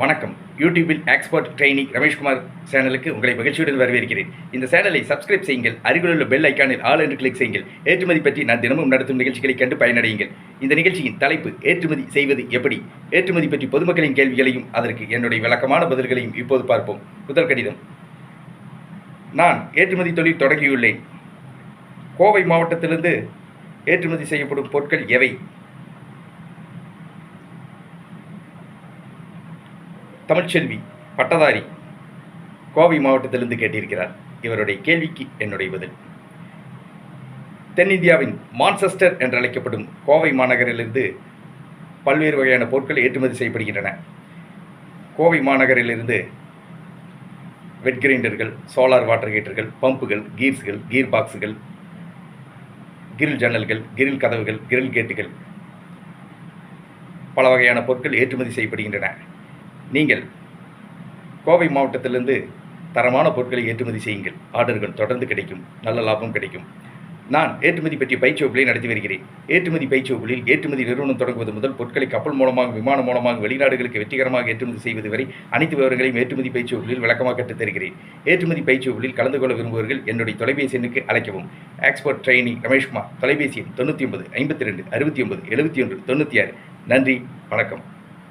வணக்கம். யூடியூபில் expert training Rameshkumar சேனலுக்கு உங்களை மகிழ்ச்சியுடன் வரவேற்கிறேன். இந்த சேனலை சப்ஸ்கிரைப் செய்யுங்கள். அருகிலுள்ள பெல் ஐக்கானில் ஆல் என்று கிளிக் செய்யுங்கள். ஏற்றுமதி பற்றி நான் தினமும் நடத்தும் நிகழ்ச்சிகளை கண்டு பயனடையுங்கள். இந்த நிகழ்ச்சியின் தலைப்பு ஏற்றுமதி செய்வது எப்படி? ஏற்றுமதி பற்றி பொதுமக்களின் கேள்விகளையும் அதற்கு என்னுடைய விளக்கமான பதில்களையும் இப்போது பார்ப்போம். முதல் கடிதம். நான் ஏற்றுமதி தொழில் தொடங்கியுள்ளேன். கோவை மாவட்டத்திலிருந்து ஏற்றுமதி செய்யப்படும் பொருட்கள் எவை? தமிழ்ச்செல்வி பட்டதாரி கோவை மாவட்டத்திலிருந்து கேட்டிருக்கிறார். இவருடைய கேள்விக்கு என்னுடைய பதில். தென்னிந்தியாவின் மான்செஸ்டர் என்று அழைக்கப்படும் கோவை மாநகரிலிருந்து பல்வேறு வகையான பொருட்கள் ஏற்றுமதி செய்யப்படுகின்றன. கோவை மாநகரிலிருந்து வெட் கிரைண்டர்கள் சோலார் வாட்டர் ஹீட்டர்கள் பம்புகள் கீர்ஸ்கள் கீர் பாக்ஸுகள் கிரில் ஜன்னல்கள் கிரில் கதவுகள் கிரில் கேட்டுகள் பல வகையான பொருட்கள் ஏற்றுமதி செய்யப்படுகின்றன. நீங்கள் கோவை மாவட்டத்திலிருந்து தரமான பொருட்களை ஏற்றுமதி செய்யுங்கள். ஆர்டர்கள் தொடர்ந்து கிடைக்கும். நல்ல லாபம் கிடைக்கும். நான் ஏற்றுமதி பற்றிய பயிற்சி வகுப்புகளை நடத்தி வருகிறேன். ஏற்றுமதி பயிற்சி வகுப்பில் ஏற்றுமதி நிறுவனம் தொடங்குவது முதல் பொருட்களை கப்பல் மூலமாக விமானம் மூலமாக வெளிநாடுகளுக்கு வெற்றிகரமாக ஏற்றுமதி செய்வது வரை அனைத்து விவரங்களையும் ஏற்றுமதி பயிற்சி வகுப்பில் விளக்கமாக கற்றுத் தருகிறேன். ஏற்றுமதி பயிற்சி வகுப்பில் கலந்து கொள்ள விரும்புவர்கள் என்னுடைய தொலைபேசி எண்ணுக்கு அழைக்கவும். எக்ஸ்போர்ட் ட்ரெயினிங் ரமேஷ்குமார் தொலைபேசி எண் தொண்ணூற்றி ஒன்பது ஐம்பத்தி ரெண்டு அறுபத்தி ஒன்பது எழுபத்தி ஒன்று தொண்ணூற்றி ஆறு. நன்றி வணக்கம்.